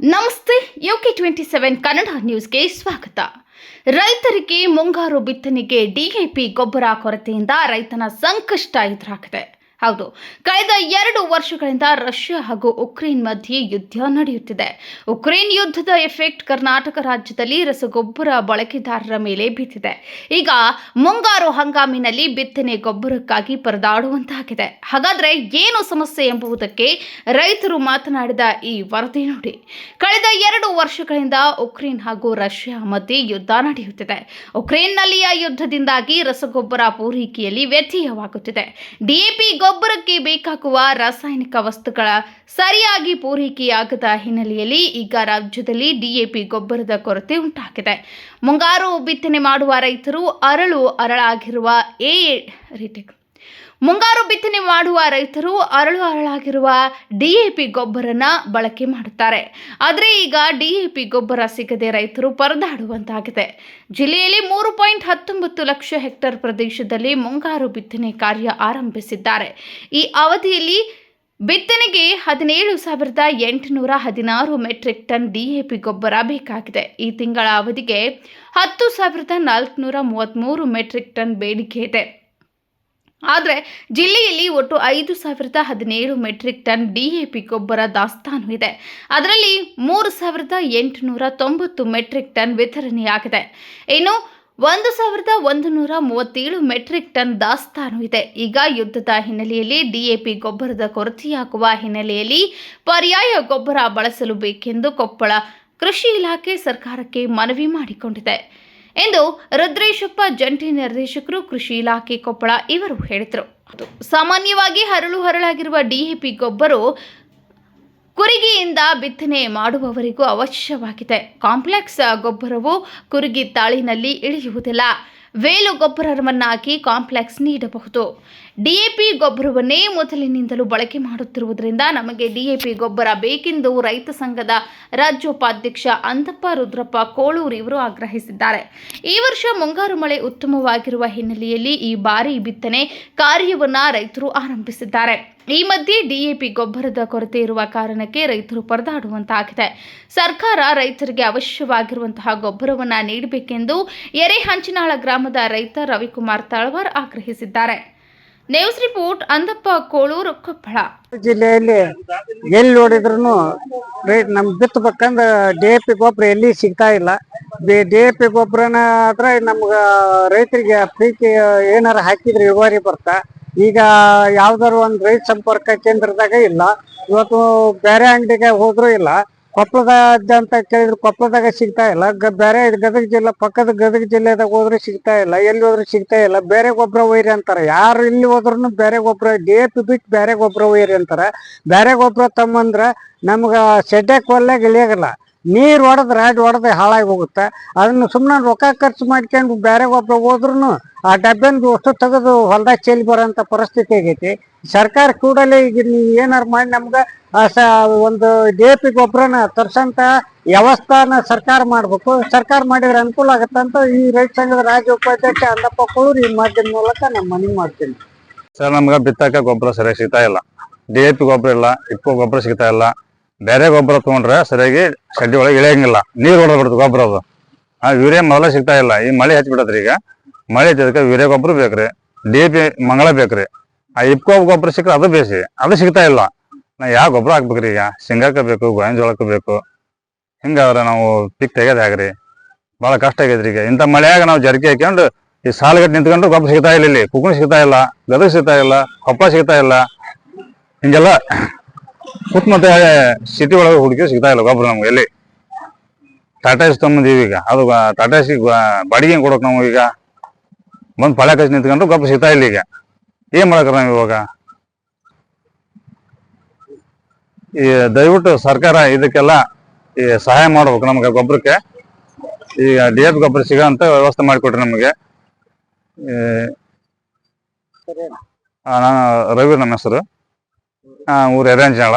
ನಮಸ್ತೆ UK twenty seven Kannada ನ್ಯೂಸ್ಗೆ ಸ್ವಾಗತ. ರೈತರಿಗೆ ಮುಂಗಾರು ಬಿತ್ತನೆಗೆ ಡಿಎಪಿ ಗೊಬ್ಬರ ಕೊರತೆಯಿಂದ ರೈತನ ಸಂಕಷ್ಟ ಎದುರಾಗಿದೆ. ಹೌದು. ಕಳೆದ ಎರಡು ವರ್ಷಗಳಿಂದ ರಷ್ಯಾ ಹಾಗೂ ಉಕ್ರೇನ್ ಮಧ್ಯೆ ಯುದ್ಧ ನಡೆಯುತ್ತಿದೆ. ಉಕ್ರೇನ್ ಯುದ್ಧದ ಎಫೆಕ್ಟ್ ಕರ್ನಾಟಕ ರಾಜ್ಯದಲ್ಲಿ ರಸಗೊಬ್ಬರ ಬಳಕೆದಾರರ ಮೇಲೆ ಬಿದ್ದಿದೆ ಈಗ ಮುಂಗಾರು ಹಂಗಾಮಿನಲ್ಲಿ ಬಿತ್ತನೆ ಗೊಬ್ಬರಕ್ಕಾಗಿ ಪರದಾಡುವಂತಾಗಿದೆ. ಹಾಗಾದ್ರೆ ಏನು ಸಮಸ್ಯೆ ಎಂಬುದಕ್ಕೆ ರೈತರು ಮಾತನಾಡಿದ ಈ ವರದಿ ನೋಡಿ. ಕಳೆದ ಎರಡು ವರ್ಷಗಳಿಂದ ಉಕ್ರೇನ್ ಹಾಗೂ ರಷ್ಯಾ ಮಧ್ಯೆ ಯುದ್ಧ ನಡೆಯುತ್ತಿದೆ. ಉಕ್ರೇನ್ನಲ್ಲಿಯ ಯುದ್ಧದಿಂದಾಗಿ ರಸಗೊಬ್ಬರ ಪೂರೈಕೆಯಲ್ಲಿ ವ್ಯತ್ಯಯವಾಗುತ್ತಿದೆ. ಡಿಎಪಿ ಗೊಬ್ಬರಕ್ಕೆ ಬೇಕಾಗುವ ರಾಸಾಯನಿಕ ವಸ್ತುಗಳ ಸರಿಯಾಗಿ ಪೂರೈಕೆಯಾಗದ ಹಿನ್ನೆಲೆಯಲ್ಲಿ ಈಗ ರಾಜ್ಯದಲ್ಲಿ ಡಿಎಪಿ ಗೊಬ್ಬರದ ಕೊರತೆ ಉಂಟಾಗಿದೆ. ಮುಂಗಾರು ಬಿತ್ತನೆ ಮಾಡುವ ರೈತರು ಅರಳು ಅರಳಾಗಿರುವ ಎ ಮುಂಗಾರು ಬಿತ್ತನೆ ಮಾಡುವ ರೈತರು ಅರಳು ಅರಳಾಗಿರುವ ಡಿಎಪಿ ಗೊಬ್ಬರನ ಬಳಕೆ ಮಾಡುತ್ತಾರೆ. ಆದರೆ ಈಗ ಡಿಎಪಿ ಗೊಬ್ಬರ ಸಿಗದೆ ರೈತರು ಪರದಾಡುವಂತಾಗಿದೆ. ಜಿಲ್ಲೆಯಲ್ಲಿ ಮೂರು ಪಾಯಿಂಟ್ ಹತ್ತೊಂಬತ್ತು ಲಕ್ಷ ಹೆಕ್ಟೇರ್ ಪ್ರದೇಶದಲ್ಲಿ ಮುಂಗಾರು ಬಿತ್ತನೆ ಕಾರ್ಯ ಆರಂಭಿಸಿದ್ದಾರೆ. ಈ ಅವಧಿಯಲ್ಲಿ ಬಿತ್ತನೆಗೆ ಹದಿನೇಳು ಸಾವಿರದ ಎಂಟುನೂರ ಹದಿನಾರು ಮೆಟ್ರಿಕ್ ಟನ್ ಡಿಎಪಿ ಗೊಬ್ಬರ ಬೇಕಾಗಿದೆ. ಈ ತಿಂಗಳ ಅವಧಿಗೆ ಹತ್ತು ಸಾವಿರದ ನಾಲ್ಕುನೂರ ಮೂವತ್ತ್ಮೂರು ಮೆಟ್ರಿಕ್ ಟನ್ ಬೇಡಿಕೆ ಇದೆ. ಆದರೆ ಜಿಲ್ಲೆಯಲ್ಲಿ ಒಟ್ಟು ಐದು ಸಾವಿರದ ಹದಿನೇಳು ಮೆಟ್ರಿಕ್ ಟನ್ ಡಿಎಪಿ ಗೊಬ್ಬರ ದಾಸ್ತಾನು ಇದೆ. ಅದರಲ್ಲಿ ಮೂರು ಸಾವಿರದ ಎಂಟುನೂರ ತೊಂಬತ್ತು ಮೆಟ್ರಿಕ್ ಟನ್ ವಿತರಣೆಯಾಗಿದೆ. ಇನ್ನು ಒಂದು ಸಾವಿರದ ಒಂದು ನೂರ ಮೂವತ್ತೇಳು ಮೆಟ್ರಿಕ್ ಟನ್ ದಾಸ್ತಾನು ಇದೆ. ಈಗ ಯುದ್ಧದ ಹಿನ್ನೆಲೆಯಲ್ಲಿ ಡಿಎಪಿ ಗೊಬ್ಬರದ ಕೊರತೆಯಾಗುವ ಹಿನ್ನೆಲೆಯಲ್ಲಿ ಪರ್ಯಾಯ ಗೊಬ್ಬರ ಬಳಸಲು ಬೇಕೆಂದು ಕೊಪ್ಪಳ ಕೃಷಿ ಇಲಾಖೆ ಸರ್ಕಾರಕ್ಕೆ ಮನವಿ ಮಾಡಿಕೊಂಡಿದೆ. ಎಂದು ರುದ್ರೇಶಪ್ಪ, ಜಂಟಿ ನಿರ್ದೇಶಕರು, ಕೃಷಿ ಇಲಾಖೆ ಕೊಪ್ಪಳ ಇವರು ಹೇಳಿದರು. ಸಾಮಾನ್ಯವಾಗಿ ಹರಳು ಹರಳಾಗಿರುವ ಡಿಎಪಿ ಗೊಬ್ಬರ ಕುರಿಗೆಯಿಂದ ಬಿತ್ತನೆ ಮಾಡುವವರಿಗೂ ಅವಶ್ಯವಾಗಿದೆ. ಕಾಂಪ್ಲೆಕ್ಸ್ ಗೊಬ್ಬರವು ಕುರಿಗಿ ತಾಳಿನಲ್ಲಿ ಇಳಿಯುವುದಿಲ್ಲ. ವೇಲು ಗೊಬ್ಬರವನ್ನಾಗಿ ಕಾಂಪ್ಲೆಕ್ಸ್ ನೀಡಬಹುದು. ಡಿಎಪಿ ಗೊಬ್ಬರವನ್ನೇ ಮೊದಲಿನಿಂದಲೂ ಬಳಕೆ ಮಾಡುತ್ತಿರುವುದರಿಂದ ನಮಗೆ ಡಿಎಪಿ ಗೊಬ್ಬರ ಬೇಕೆಂದು ರೈತ ಸಂಘದ ರಾಜ್ಯೋಪಾಧ್ಯಕ್ಷ ಅಂತಪ್ಪ ರುದ್ರಪ್ಪ ಕೋಳೂರು ಇವರು ಆಗ್ರಹಿಸಿದ್ದಾರೆ. ಈ ವರ್ಷ ಮುಂಗಾರು ಮಳೆ ಉತ್ತಮವಾಗಿರುವ ಹಿನ್ನೆಲೆಯಲ್ಲಿ ಈ ಬಾರಿ ಬಿತ್ತನೆ ಕಾರ್ಯವನ್ನು ರೈತರು ಆರಂಭಿಸಿದ್ದಾರೆ. ಈ ಮಧ್ಯೆ ಡಿಎಪಿ ಗೊಬ್ಬರದ ಕೊರತೆ ಇರುವ ಕಾರಣಕ್ಕೆ ರೈತರು ಪರದಾಡುವಂತಾಗಿದೆ. ಸರ್ಕಾರ ರೈತರಿಗೆ ಅವಶ್ಯವಾಗಿರುವಂತಹ ಗೊಬ್ಬರವನ್ನು ನೀಡಬೇಕೆಂದು ಎರೆಹಂಚಿನಾಳ ಗ್ರಾಮದ ರೈತ ರವಿಕುಮಾರ್ ತಳವಾರ್ ಆಗ್ರಹಿಸಿದ್ದಾರೆ. News report Andappa Kolur Koppal. ಜಿಲ್ಲೆಯಲ್ಲಿ ಎಲ್ಲಿ ನೋಡಿದ್ರು ನಮ್ ಬಿತ್ತಬೇಕಂದ್ರ ಡಿ ಎ ಪಿ ಗೊಬ್ಬರ ಎಲ್ಲಿ ಸಿಗ್ತಾ ಇಲ್ಲ. ಡಿ ಎ ಪಿ ಗೊಬ್ಬರನ ಆದ್ರೆ ನಮ್ಗ ರೈತರಿಗೆ ಪ್ರೀತಿ ಏನಾರ ಹಾಕಿದ್ರೆ ಇಳುವರಿ ಬರ್ತಾ. ಈಗ ಯಾವ್ದಾರು ಒಂದು ರೈತ ಸಂಪರ್ಕ ಕೇಂದ್ರದಾಗ ಇಲ್ಲ. ಇವತ್ತು ಬೇರೆ ಅಂಗಡಿಗೆ ಹೋದ್ರು ಇಲ್ಲ. ಕೊಪ್ಪಳದ ಅಂತ ಕೇಳಿದ್ರು ಕೊಪ್ಪಳದಾಗ ಸಿಗ್ತಾ ಇಲ್ಲ. ಬೇರೆ ಗದಗ ಜಿಲ್ಲೆ, ಪಕ್ಕದ ಗದಗ ಜಿಲ್ಲೆದಾಗ ಹೋದ್ರೆ ಸಿಗ್ತಾ ಇಲ್ಲ. ಎಲ್ಲಿ ಹೋದ್ರೆ ಸಿಗ್ತಾ ಇಲ್ಲ. ಬೇರೆ ಗೊಬ್ಬರ ಒಯ್ರಿ ಅಂತಾರೆ. ಯಾರು ಇಲ್ಲಿ ಹೋದ್ರು ಬೇರೆ ಗೊಬ್ಬರ ಡಿ ಎ ಪಿ ಬಿಟ್ಟು ಬೇರೆ ಗೊಬ್ಬರ ಒಯ್ರಿ ಅಂತಾರೆ. ಬೇರೆ ಗೊಬ್ಬರ ತಮ್ಮಂದ್ರೆ ನಮ್ಗೆ ಸೆಡ್ಡೆ ಕೊಲ್ಲಾಗ ಇಳಿಯಾಗಲ್ಲ ನೀರ್ ಹೊಡೆದ್ ರಾಡ್ ಹೊಡೆದ್ ಹಾಳಾಗಿ ಹೋಗುತ್ತೆ. ಅದನ್ನ ಸುಮ್ಮನೆ ರೊಕ್ಕ ಖರ್ಚು ಮಾಡ್ಕೊಂಡು ಬೇರೆ ಒಬ್ಬ ಹೋದ್ರೂ ಆ ಡಬ್ಬೆಂದು ಅಷ್ಟು ತೆಗೆದು ಹೊಲ್ದಾಗ ಚೆಲ್ಲಿ ಬರೋಂಥ ಪರಿಸ್ಥಿತಿ ಆಗೈತಿ. ಸರ್ಕಾರ ಕೂಡಲೇ ಈಗ ನೀವು ಏನಾರು ಮಾಡಿ ನಮ್ಗೆ ಒಂದು ಡಿ ಎ ಪಿ ಗೊಬ್ಬರನ ತರ್ಸಂತ ವ್ಯವಸ್ಥಾನ ಸರ್ಕಾರ ಮಾಡ್ಬೇಕು. ಸರ್ಕಾರ ಮಾಡಿದ್ರೆ ಅನುಕೂಲ ಆಗತ್ತಂತ ಈ ರೈತ ಸಂಘದ ರಾಜ್ಯ ಉಪಾಧ್ಯಕ್ಷ ಅಂದಪ್ಪ ಕೋಳೂರು ಈ ಮಾಧ್ಯಮ ಮೂಲಕ ನಮ್ಮ ಮನವಿ ಮಾಡ್ತೀನಿ. ಸರ್, ನಮ್ಗೆ ಬಿತ್ತಕ್ಕೆ ಗೊಬ್ಬರ ಸರಿಯಾಗಿ ಸಿಗ್ತಾ ಇಲ್ಲ. ಡಿ ಎ ಪಿ ಗೊಬ್ಬರ ಇಲ್ಲ ಇಪ್ಪು ಗೊಬ್ಬರ ಸಿಗ್ತಾ ಇಲ್ಲ. ಬೇರೆ ಗೊಬ್ಬರ ತಗೊಂಡ್ರೆ ಸರಿಯಾಗಿ ಸಡ್ಡಿ ಒಳಗೆ ಇಳಿಯಂಗಿಲ್ಲ. ನೀರು ಹೊಡೆದ್ಬಿಡುತ್ತೆ ಗೊಬ್ಬರ ಅದು. ಆ ಯೂರಿಯಾ ಮೊದಲ ಸಿಗ್ತಾ ಇಲ್ಲ. ಈ ಮಳೆ ಹಚ್ಚಿಬಿಡತ್ರಿ ಈಗ. ಮಳೆ ಹಚ್ಚಿದಕ್ಕೆ ಯೂರಿಯಾ ಗೊಬ್ಬರ ಬೇಕ್ರಿ. ಡಿ ಪಿ ಮಂಗಳ ಬೇಕ್ರಿ. ಆ ಇಪ್ಕೋ ಗೊಬ್ಬರ ಸಿಕ್ಕರೆ ಅದು ಬೇಸಿ. ಅದು ಸಿಗ್ತಾ ಇಲ್ಲ. ನಾ ಯಾವ ಗೊಬ್ಬರ ಹಾಕ್ಬೇಕ್ರಿ ಈಗ? ಶೇಂಗಾಕ ಬೇಕು ಗೋವಿನ ಜೋಳಕ್ಕೆ ಬೇಕು. ಹಿಂಗಾದ್ರೆ ನಾವು ಪಿಕ್ ತೆಗೆದು ಹಾಕ್ರಿ ಭಾಳ ಕಷ್ಟ ಆಗೈತ್ರಿ ಈಗ. ಇಂಥ ಮಳೆಯಾಗ ನಾವು ಜರ್ಕಿ ಹಾಕ್ಕೊಂಡು ಈ ಸಾಲುಗಟ್ಟು ನಿಂತ್ಕೊಂಡು ಗೊಬ್ಬರ ಸಿಗ್ತಾ ಇಲ್ಲ ಇಲ್ಲಿ. ಕುಕ್ಕುಣ್ ಸಿಗ್ತಾ ಇಲ್ಲ, ಗದಗ ಸಿಗ್ತಾ ಇಲ್ಲ, ಕೊಪ್ಪ ಸಿಗ್ತಾ ಇಲ್ಲ. ಹಿಂಗೆಲ್ಲ ಸುತ್ತಮುತ್ತ ಸಿಟಿ ಒಳಗೆ ಹುಡುಗಿ ಸಿಗ್ತಾ ಇಲ್ಲ ಗೊಬ್ಬರ ನಮ್ಗೆ ಎಲ್ಲಿ? ಟಾಟಾ ಎಸ್ ತೊಗೊಂಬಂದೀವಿ ಈಗ. ಅದು ಟಾಟಾ ಎಸ್ ಬಾಡಿಗೆ ಕೊಡೋಕೆ ನಾವು ಈಗ ಬಂದು ಪಳೆ ಕಚ್ಚಿ ನಿಂತ್ಕೊಂಡು ಗೊಬ್ಬರ ಸಿಗ್ತಾ ಇಲ್ಲ ಈಗ. ಏನ್ ಮಾಡಕ್ರ ನಾವು ಇವಾಗ? ಈ ದಯವಿಟ್ಟು ಸರ್ಕಾರ ಇದಕ್ಕೆಲ್ಲ ಈ ಸಹಾಯ ಮಾಡ್ಬೇಕು ನಮ್ಗೆ ಗೊಬ್ಬರಕ್ಕೆ ಈಗ ಡಿ ಎಫ್ ಗೊಬ್ಬರ ಸಿಗೋ ಅಂತ ವ್ಯವಸ್ಥೆ ಮಾಡಿಕೊಟ್ರಿ ನಮಗೆ. ನಾನು ರವಿ ನಮ್ಮ ಹೆಸರು. ಊರು ಎರಂಜನಾಳ